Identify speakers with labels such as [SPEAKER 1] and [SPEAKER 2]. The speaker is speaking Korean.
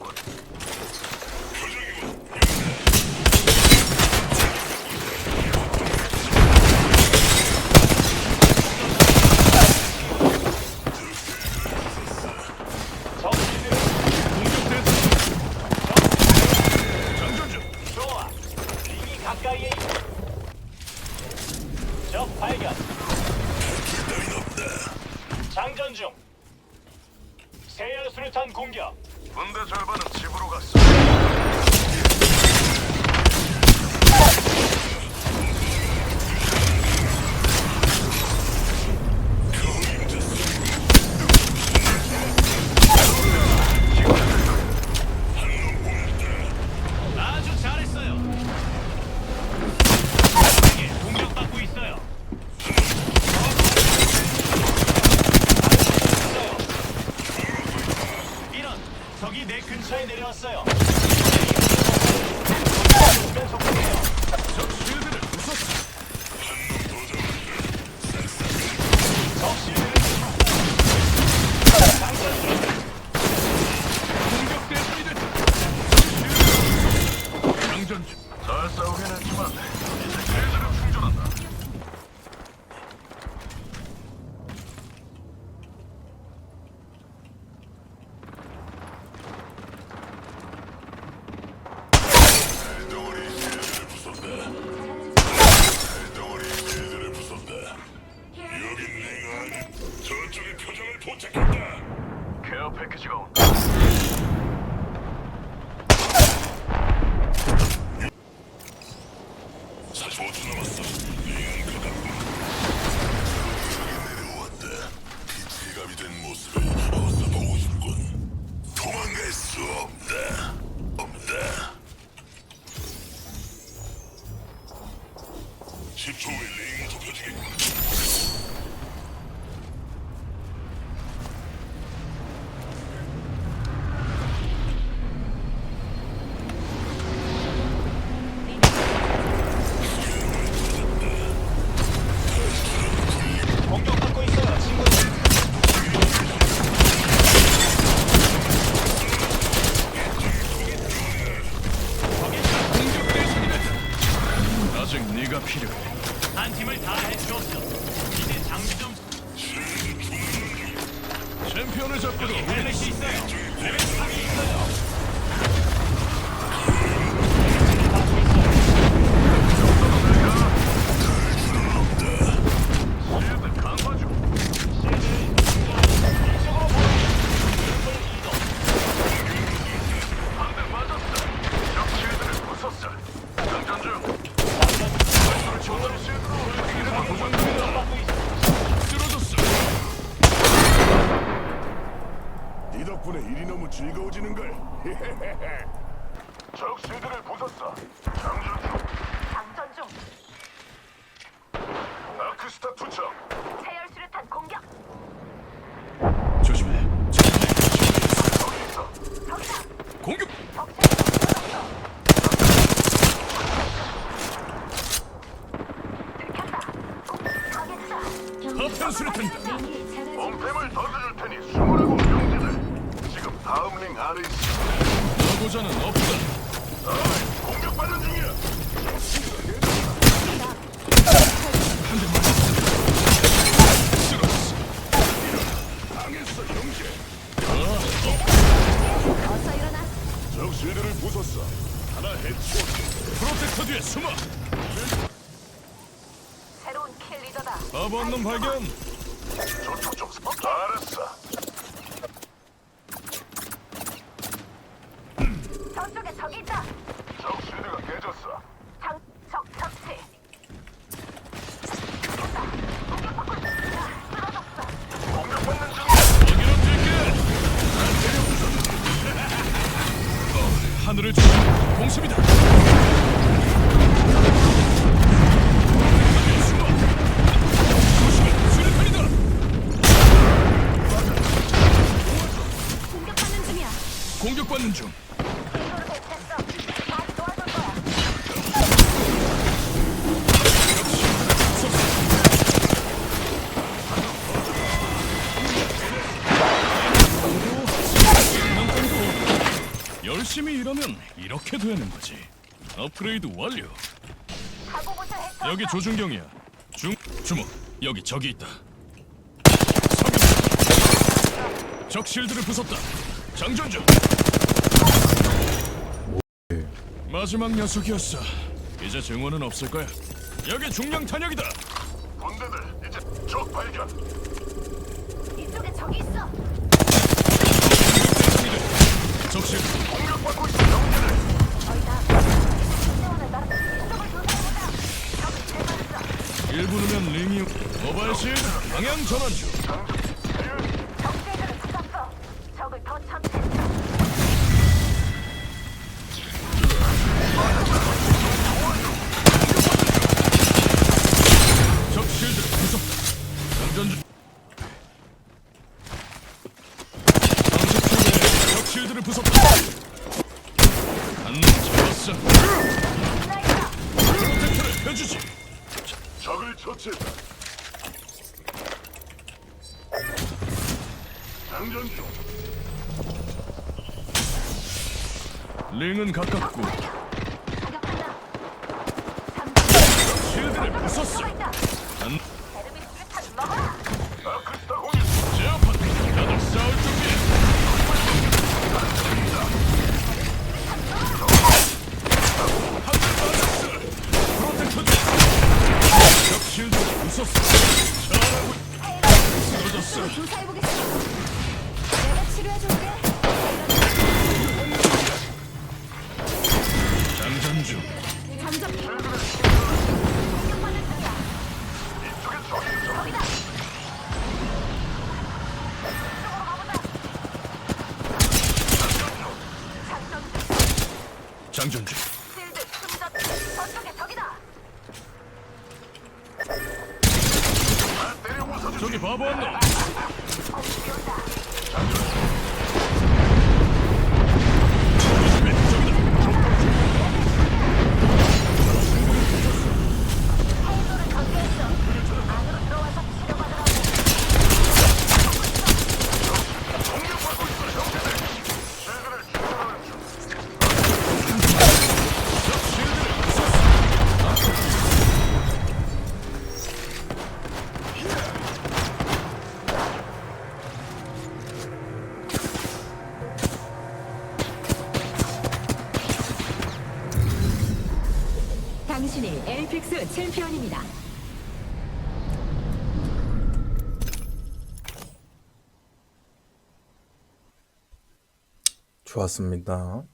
[SPEAKER 1] 바뀌 중.
[SPEAKER 2] 잘
[SPEAKER 1] 싸우긴 했지만 이제 실드를
[SPEAKER 3] 5초 남았어. 링은 가깝고. 여기 내려왔다. 피치감이 된 모습을 어서 보고 싶군. 도망갈 수 없다. 없다. 10초 후에 링 좁혀지겠군.
[SPEAKER 2] 한 팀을 다 해치웠어. 이제 장비 좀
[SPEAKER 1] 챔피언을 잡고도
[SPEAKER 2] 헬멧이 있어요. 레벨 3이 있어요.
[SPEAKER 3] 덕분에 일이 너무 즐거워지는 걸.
[SPEAKER 1] 적 실드를 부쉈어. 장전 중.
[SPEAKER 4] 장전 중
[SPEAKER 1] 아크스타 투척.
[SPEAKER 4] 세열 수류탄 공격
[SPEAKER 1] 조심해. 있어. 공격.
[SPEAKER 4] 들켰다
[SPEAKER 1] 파편 수류탄이다. 범템을 던져줄 테니 숨으라고 다음 링 아래 있어.
[SPEAKER 5] 보고자는 없다.
[SPEAKER 1] 어이, 공격받는 중이야.
[SPEAKER 3] 당했어, 형제.
[SPEAKER 4] 어서 일어나
[SPEAKER 3] 적 실드를 부쉈어. 하나 해치웠어.
[SPEAKER 5] 프로텍터 뒤에 숨어.
[SPEAKER 4] 새로운 킬 리더다
[SPEAKER 5] 바보 놈 발견.
[SPEAKER 1] 저쪽 좀. 알았어.
[SPEAKER 5] 하늘을 주 공습이다. 공격받는 중. 열심히 일하면 이렇게 되는 거지. 업그레이드 완료. 여기 조준경이야. 중 주목. 여기 적이 있다. 사격. 적 실드를 부쉈다. 장전 중. 마지막 녀석이었어. 이제 증오는 없을 거야. 여기 중량 탄약이다.
[SPEAKER 3] 군대들 이제 적 발견.
[SPEAKER 1] 이쪽에 적이 있어.
[SPEAKER 5] 전환 중.
[SPEAKER 1] 적대들을 찾았어. 적을 더 처치했어.
[SPEAKER 5] 적 실드를 부쉈다. 장전 중. 30초 내에 적 실드를 부쉈다. 한놈 잡았어.
[SPEAKER 1] 나이다.
[SPEAKER 5] 프로텍터를 펴주지.
[SPEAKER 3] 적을 처치했다. 장전 중.
[SPEAKER 5] 링은 가깝고. 실드를 부쉈어.
[SPEAKER 1] 수류탄 먹어라.
[SPEAKER 3] 아크스타.
[SPEAKER 5] 제압한. 나도 싸울. 적. 잘하고 쓰러졌어.
[SPEAKER 1] 조사해보겠어. 내가
[SPEAKER 5] 중. 장전 중. 저기 바보. 조심해.
[SPEAKER 6] 엘픽스 챔피언입니다.
[SPEAKER 7] 좋았습니다.